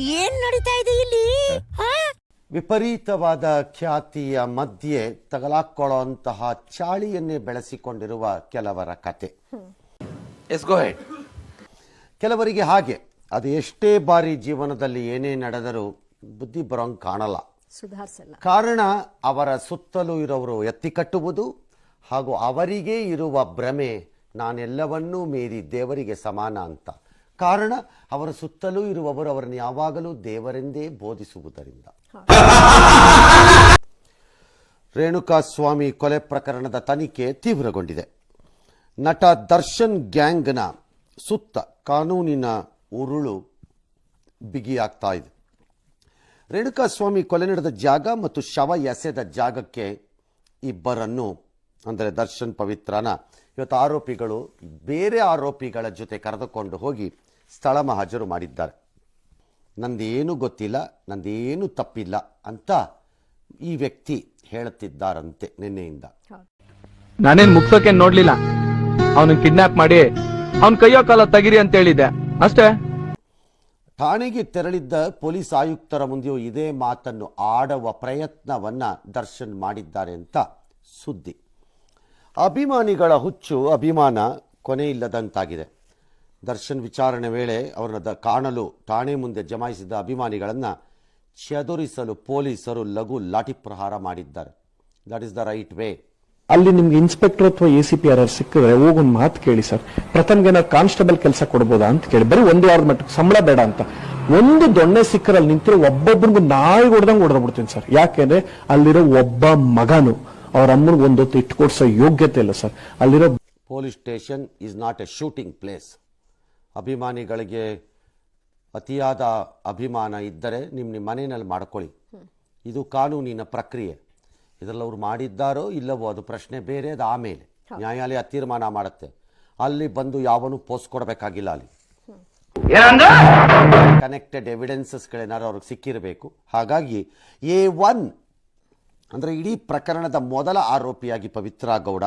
ಏನ್ ನಡೀತಾ ಇದೆ ಇಲ್ಲಿ? ಆ? ವಿಪರೀತವಾದ ಖ್ಯಾತಿಯ ಮಧ್ಯೆ ತಗಲಾಕೊಳ್ಳುವಂತಹ ಚಾಳಿಯನ್ನೇ ಬೆಳೆಸಿಕೊಂಡಿರುವ ಕೆಲವರ ಕತೆ. ಎಸ್ ಗೋ ಹೆಡ್ ಕೆಲವರಿಗೆ ಹಾಗೆ. ಅದು ಎಷ್ಟೇ ಬಾರಿ ಜೀವನದಲ್ಲಿ ಏನೇ ನಡೆದರೂ ಬುದ್ಧಿ ಬರೋಂಗ್ ಕಾಣಲ್ಲ. ಸುಧಾರಿಸಲ್ಲ. ಕಾರಣ ಅವರ ಸುತ್ತಲೂ ಇರೋರು ಎತ್ತಿ ಕಟ್ಟುವುದು ಹಾಗೂ ಅವರಿಗೆ ಇರುವ ಭ್ರಮೆ ನಾನೆಲ್ಲವನ್ನೂ ಮೀರಿ ದೇವರಿಗೆ ಸಮಾನ ಅಂತ. ಕಾರಣ ಅವರ ಸುತ್ತಲೂ ಇರುವವರು ಅವರನ್ನು ಯಾವಾಗಲೂ ದೇವರೆಂದೇ ಬೋಧಿಸುವುದರಿಂದ. ರೇಣುಕಾಸ್ವಾಮಿ ಕೊಲೆ ಪ್ರಕರಣದ ತನಿಖೆ ತೀವ್ರಗೊಂಡಿದೆ. ನಟ ದರ್ಶನ್ ಗ್ಯಾಂಗ್ನ ಸುತ್ತ ಕಾನೂನಿನ ಉರುಳು ಬಿಗಿಯಾಗ್ತಾ ಇದೆ. ರೇಣುಕಾ ಸ್ವಾಮಿ ಕೊಲೆ ನಡೆದ ಜಾಗ ಮತ್ತು ಶವ ಎಸೆದ ಜಾಗಕ್ಕೆ ಇಬ್ಬರನ್ನು, ಅಂದರೆ ದರ್ಶನ್ ಪವಿತ್ರನ, ಇವತ್ತು ಆರೋಪಿಗಳು ಬೇರೆ ಆರೋಪಿಗಳ ಜೊತೆ ಕರೆದುಕೊಂಡು ಹೋಗಿ ಸ್ಥಳ ಮಹಾಜರು ಮಾಡಿದ್ದಾರೆ. ನಂದೇನು ಗೊತ್ತಿಲ್ಲ ನಂದೇನು ತಪ್ಪಿಲ್ಲ ಅಂತ ಈ ವ್ಯಕ್ತಿ ಹೇಳುತ್ತಿದ್ದಾರಂತೆ ನಿನ್ನೆಯಿಂದ. ನಾನೇನು ಮುಗ್ಸೋಕೆ ನೋಡ್ಲಿಲ್ಲ. ಅವನು ಕಿಡ್ನಾಪ್ ಮಾಡಿ ಅವನ ಕೈಯೋ ಕಾಲ ತೆಗಿರಿ ಅಂತ ಹೇಳಿದ್ದೆ. ಅಷ್ಟೇ? ಠಾಣೆಗೆ ತೆರಳಿದ್ದ ಪೊಲೀಸ್ ಆಯುಕ್ತರ ಮುಂದೆಯೂ ಇದೇ ಮಾತನ್ನು ಆಡುವ ಪ್ರಯತ್ನವನ್ನ ದರ್ಶನ್ ಮಾಡಿದ್ದಾರೆ ಅಂತ ಸುದ್ದಿ. ಅಭಿಮಾನಿಗಳ ಹುಚ್ಚು ಅಭಿಮಾನ ಕೊನೆಯಿಲ್ಲದಂತಾಗಿದೆ. ದರ್ಶನ್ ವಿಚಾರಣೆ ವೇಳೆ ಅವರನ್ನ ಕಾಣಲು ಠಾಣೆ ಮುಂದೆ ಜಮಾಯಿಸಿದ ಅಭಿಮಾನಿಗಳನ್ನು ಚದುರಿಸಲು ಪೊಲೀಸರು ಲಘು ಲಾಠಿ ಪ್ರಹಾರ ಮಾಡಿದ್ದಾರೆ. That is the right way ಅಲ್ಲಿ ನಿಮ್ಗೆ ಇನ್ಸ್ಪೆಕ್ಟರ್ ಅಥವಾ ಎ ಸಿ ಪಿ ಆರ್ ಸಿಕ್ಕಿದ್ರೆ ಹೋಗೊಂದು ಮಾತು ಕೇಳಿ ಸರ್. ಪ್ರಥಮ್ಗೆ ಏನಾದ್ರು ಕಾನ್ಸ್ಟೇಬಲ್ ಕೆಲಸ ಕೊಡ್ಬೋದಾ ಅಂತ ಕೇಳಿ. ಬರೀ ಒಂದು ವಾರದ ಮಟ್ಟಕ್ಕೆ ಸಂಬಳ ಬೇಡ ಅಂತ. ಒಂದು ದೊಣ್ಣೆ ಸಿಕ್ಕರಲ್ಲಿ ನಿಂತಿರೋ ಒಬ್ಬೊಬ್ಬರಿಗೂ ನಾಯಿ ಹೊಡೆದಂಗೆ ಹೊಡೆದ್ಬಿಡ್ತೀನಿ ಸರ್. ಯಾಕೆಂದ್ರೆ ಅಲ್ಲಿರೋ ಒಬ್ಬ ಮಗನು ಅವ್ರ ಅಮ್ಮನಿಗೆ ಒಂದೊತ್ತು ಇಟ್ಕೊಡ್ಸೋ ಯೋಗ್ಯತೆ ಇಲ್ಲ ಸರ್. ಅಲ್ಲಿರೋ police station is not a shooting place ಅಭಿಮಾನಿಗಳಿಗೆ ಅತಿಯಾದ ಅಭಿಮಾನ ಇದ್ದರೆ ನಿಮ್ಮ ನಿಮ್ಮ ಮನೆಯಲ್ಲಿ ಮಾಡ್ಕೊಳ್ಳಿ. ಇದು ಕಾನೂನಿನ ಪ್ರಕ್ರಿಯೆ. ಇದರಲ್ಲಿ ಅವ್ರು ಮಾಡಿದ್ದಾರೋ ಇಲ್ಲವೋ ಅದು ಪ್ರಶ್ನೆ ಬೇರೆ ಅದು ಆಮೇಲೆ. ನ್ಯಾಯಾಲಯ ತೀರ್ಮಾನ ಮಾಡುತ್ತೆ. ಅಲ್ಲಿ ಬಂದು ಯಾವನು ಪೋಸ್ಟ್ ಕೊಡಬೇಕಾಗಿಲ್ಲ ಅಲ್ಲಿ. ಕನೆಕ್ಟೆಡ್ ಎವಿಡೆನ್ಸಸ್ಗಳೇನಾದ್ರು ಅವ್ರಿಗೆ ಸಿಕ್ಕಿರಬೇಕು. ಹಾಗಾಗಿ ಎ ಒನ್ ಅಂದರೆ ಇಡೀ ಪ್ರಕರಣದ ಮೊದಲ ಆರೋಪಿಯಾಗಿ ಪವಿತ್ರ ಗೌಡ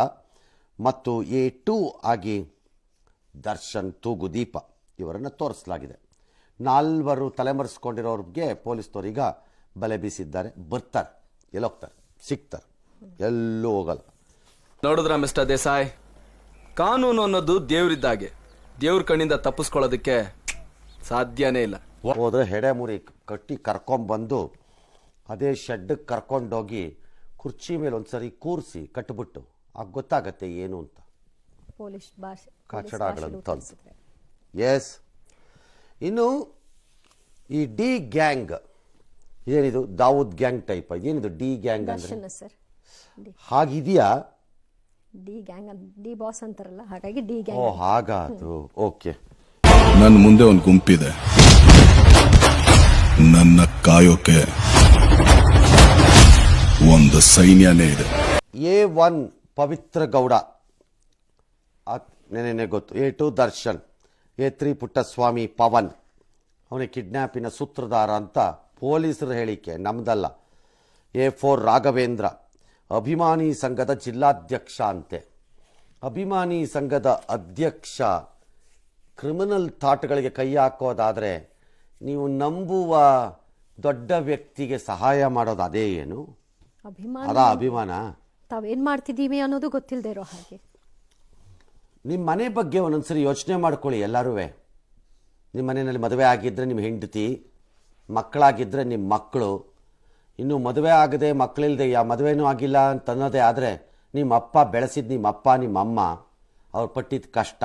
ಮತ್ತು ಎ ಟೂ ಆಗಿ ದರ್ಶನ್ ತೂಗುದೀಪ ಇವರನ್ನು ತೋರಿಸಲಾಗಿದೆ. ನಾಲ್ವರು ತಲೆಮರೆಸ್ಕೊಂಡಿರೋರಿಗೆ ಪೊಲೀಸ್ನವರೀಗ ಬಲೆ ಬೀಸಿದ್ದಾರೆ. ಬರ್ತಾರೆ ಎಲ್ಲೋಗ್ತಾರೆ ಸಿಗ್ತಾರೆ. ಎಲ್ಲೂ ಹೋಗಲ್ಲ. ನೋಡಿದ್ರ ಮಿಸ್ಟರ್ ದೇಸಾಯ್? ಕಾನೂನು ಅನ್ನೋದು ದೇವ್ರಿದ್ದಾಗೆ ದೇವ್ರ ಕಣ್ಣಿಂದ ತಪ್ಪಿಸ್ಕೊಳ್ಳೋದಕ್ಕೆ ಸಾಧ್ಯನೇ ಇಲ್ಲ. ಹೋದ್ರೆ ಹೆಡೆ ಮುರಿ ಕಟ್ಟಿ ಕರ್ಕೊಂಬಂದು ಅದೇ ಶೆಡ್ಗೆ ಕರ್ಕೊಂಡೋಗಿ ಕುರ್ಚಿ ಮೇಲೆ ಒಂದ್ಸರಿ ಕೂರಿಸಿ ಕಟ್ಬಿಟ್ಟು. ಆಗ ಗೊತ್ತಾಗತ್ತೆ ಏನು ಅಂತ. ಪೊಲೀಸ್ ಭಾಷೆ ಕಚಡಗಳಂತ ಎಸ್ ಇನ್ನು ಈ ಡಿ ಗ್ಯಾಂಗ್ ಏನಿದು? ದಾವೂದ್ ಗ್ಯಾಂಗ್ ಟೈಪ್ ಏನಿದು ಡಿ ಗ್ಯಾಂಗ್ ಅಂದ್ರೆ? ಸರ್. ಹಾಗಿದೆಯಾ? ಡಿ ಗ್ಯಾಂಗ್ ಡಿ ಬಾಸ್ ಅಂತಾರಲ್ಲ ಹಾಗಾಗಿ ಡಿ ಗ್ಯಾಂಗ್ ಓ ಅದು ಓಕೆ. ನನ್ನ ಮುಂದೆ ಒಂದು ಗುಂಪಿದೆ. ನನ್ನ ಕಾಯೋಕೆ ಒಂದು ಸೈನ್ಯನೇ ಇದೆ. A one Pavithra Gowda. ನೆನೆ ಗೊತ್ತು. A two Darshan. A three Puttaswamy Pavan. ಅವನಿಗೆ ಕಿಡ್ನ್ಯಾಪಿನ ಸೂತ್ರಧಾರ ಅಂತ ಪೊಲೀಸರ ಹೇಳಿಕೆ. ನಮ್ದಲ್ಲ. A four Raghavendra. ಅಭಿಮಾನಿ ಸಂಘದ ಜಿಲ್ಲಾಧ್ಯಕ್ಷ ಅಂತೆ. ಅಭಿಮಾನಿ ಸಂಘದ ಅಧ್ಯಕ್ಷ. ಕ್ರಿಮಿನಲ್ ಥಾಟ್ಗಳಿಗೆ ಕೈ ಹಾಕೋದಾದರೆ ನೀವು ನಂಬುವ ದೊಡ್ಡ ವ್ಯಕ್ತಿಗೆ ಸಹಾಯ ಮಾಡೋದು ಅದೇ ಏನು? ಅಭಿಮಾನ ಅದ ಅಭಿಮಾನ? ತಾವೇನ್ ಮಾಡ್ತಿದ್ದೀವಿ ಅನ್ನೋದು ಗೊತ್ತಿಲ್ಲದೆ ಇರೋ ಹಾಗೆ. ನಿಮ್ಮ ಮನೆ ಬಗ್ಗೆ ಒಂದೊಂದ್ಸರಿ ಯೋಚನೆ ಮಾಡ್ಕೊಳ್ಳಿ ಎಲ್ಲರೂ ನಿಮ್ಮ ಮನೆಯಲ್ಲಿ ಮದುವೆ ಆಗಿದ್ದರೆ ನಿಮ್ಮ ಹೆಂಡತಿ ಮಕ್ಕಳಾಗಿದ್ದರೆ ನಿಮ್ಮ ಮಕ್ಕಳು. ಇನ್ನು ಮದುವೆ ಆಗದೆ ಮಕ್ಕಳಿಲ್ಲದೆ ಯಾವ ಮದುವೆನೂ ಆಗಿಲ್ಲ ಅಂತ ಅನ್ನೋದೇ ಆದರೆ ನಿಮ್ಮ ಅಪ್ಪ ಬೆಳೆಸಿದ ನಿಮ್ಮ ಅಪ್ಪ ನಿಮ್ಮ ಅಮ್ಮ ಅವ್ರು ಪಟ್ಟಿದ ಕಷ್ಟ.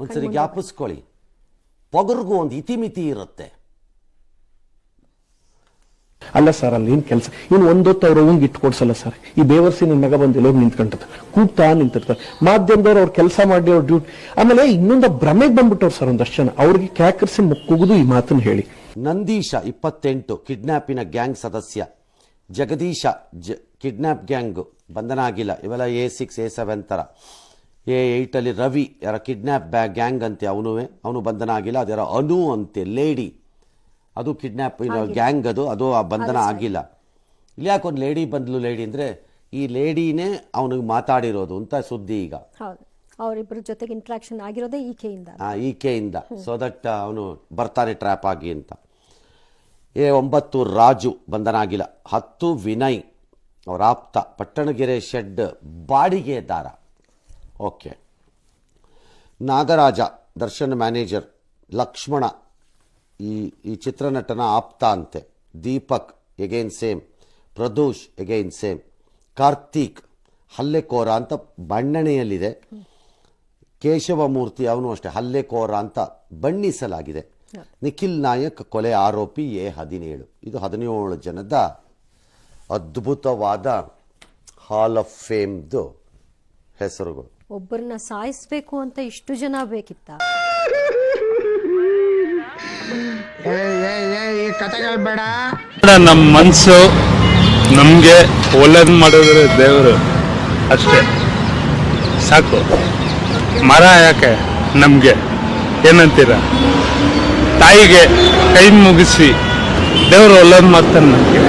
ಒಂದ್ಸರಿ ಜ್ಞಾಪಿಸ್ಕೊಳ್ಳಿ. ಪೊಗರ್ಗೂ ಒಂದು ಇತಿಮಿತಿ ಇರುತ್ತೆ. ಅಲ್ಲ ಸರ್, ಅಲ್ಲಿ ಏನ್ ಕೆಲಸ? ಇನ್ನು ಒಂದೊತ್ತು ಅವ್ರ ಹೂಂಗ್ ಇಟ್ಕೊಡ್ಸಲ್ಲ ಸರ್. ಈ ಬೇವರ್ಸಿ ನಿನ್ ಮಗ ಬಂದಿಲ್ಲ ಹೋಗಿ ನಿಂತ್ಕೊಂಡಿರ್ತಾರೆ ಕೂಗ್ತಾ ನಿಂತಿರ್ತಾರೆ. ಮಾಧ್ಯಮದವ್ರು ಅವ್ರು ಕೆಲಸ ಮಾಡಿ ಅವ್ರ ಡ್ಯೂಟಿ. ಆಮೇಲೆ ಇನ್ನೊಂದು ಭ್ರಮೆಗೆ ಬಂದ್ಬಿಟ್ಟವ್ರು ಸರ್ ಒಂದಷ್ಟು ಜನ ಅವ್ರಿಗೆ ಕ್ಯಾಕರ್ಸಿ ಮುಕ್ಕುಗುದು ಈ ಮಾತನ್ನು ಹೇಳಿ. ನಂದೀಶ ಇಪ್ಪತ್ತೆಂಟು, ಕಿಡ್ನಾಪಿನ ಗ್ಯಾಂಗ್ ಸದಸ್ಯ. ಜಗದೀಶ ಕಿಡ್ನಾಪ್ ಗ್ಯಾಂಗ್ ಬಂಧನ ಆಗಿಲ್ಲ. ಇವೆಲ್ಲ ಎ ಸಿಕ್ಸ್, ಎ ಸೆವೆನ್ ಥರ ಎ ಏಯ್ಟಲ್ಲಿ ರವಿ, ಯಾರ ಕಿಡ್ನ್ಯಾಪ್ ಬ್ಯಾ, ಗ್ಯಾಂಗ್ ಅಂತೆ ಅವನು ಅವನು ಬಂಧನ ಆಗಿಲ್ಲ. ಅದ್ಯಾರ ಅನು ಅಂತೆ, ಲೇಡಿ. ಅದು ಕಿಡ್ನ್ಯಾಪ್ ಗ್ಯಾಂಗ್ ಅದು ಅದು ಆ ಬಂಧನ ಆಗಿಲ್ಲ. ಇಲ್ಲಿ ಯಾಕೆ ಒಂದು ಲೇಡಿ ಬಂದ್ಲು ಲೇಡಿ ಅಂದರೆ ಈ ಲೇಡಿನೇ ಅವನಿಗೆ ಮಾತಾಡಿರೋದು ಅಂತ ಸುದ್ದಿ ಈಗ. ಅವರಿಬ್ಬರ ಜೊತೆಗೆ ಇಂಟ್ರಾಕ್ಷನ್ ಆಗಿರೋದೇ ಈಕೆಯಿಂದ ಹಾಂ ಈಕೆಯಿಂದ ಸೊ ದಟ್ ಅವನು ಬರ್ತಾನೆ ಟ್ರ್ಯಾಪ್ ಆಗಿ ಅಂತ. ಏ ಒಂಬತ್ತು ರಾಜು ಬಂಧನ ಆಗಿಲ್ಲ. ಹತ್ತು ವಿನಯ್ ಅವರ ಆಪ್ತ ಪಟ್ಟಣಗೆರೆ ಶೆಡ್ ಬಾಡಿಗೆ ದಾರ. ಓಕೆ ನಾಗರಾಜ ದರ್ಶನ್ ಮ್ಯಾನೇಜರ್ ಲಕ್ಷ್ಮಣ ಈ ಈ ಚಿತ್ರನಟನ ಆಪ್ತ ಅಂತೆ. Deepak again same Pradosh again same Karthik ಹಲ್ಲೆಕೋರ ಅಂತ ಬಣ್ಣಣೆಯಲ್ಲಿದೆ ಕೇಶವಮೂರ್ತಿ ಅವನು ಅಷ್ಟೇ ಹಲ್ಲೆಕೋರ ಅಂತ ಬಣ್ಣಿಸಲಾಗಿದೆ. ನಿಖಿಲ್ ನಾಯಕ್ ಕೊಲೆ ಆರೋಪಿ ಎ ಹದಿನೇಳು. ಇದು ಹದಿನೇಳು ಜನದ ಅದ್ಭುತವಾದ ಹಾಲ್ ಆಫ್ ಫೇಮ್ದು ಹೆಸರುಗಳು. ಒಬ್ಬರನ್ನ ಸಾಯಿಸಬೇಕು ಅಂತ ಇಷ್ಟು ಜನ ಬೇಕಿತ್ತ? ನಮ್ಮ ಮನಸ್ಸು ನಮಗೆ ಒಳ್ಳೇದು ಮಾಡಿದ್ರೆ ದೇವರು ಅಷ್ಟೇ. ಸಾಕು. ಮರ ಯಾಕೆ ನಮಗೆ? ಏನಂತೀರ? ತಾಯಿಗೆ ಕೈ ಮುಗಿಸಿ ದೇವರು ಒಳ್ಳೇದು ಮಾಡ್ತಾನೆ ನಮಗೆ.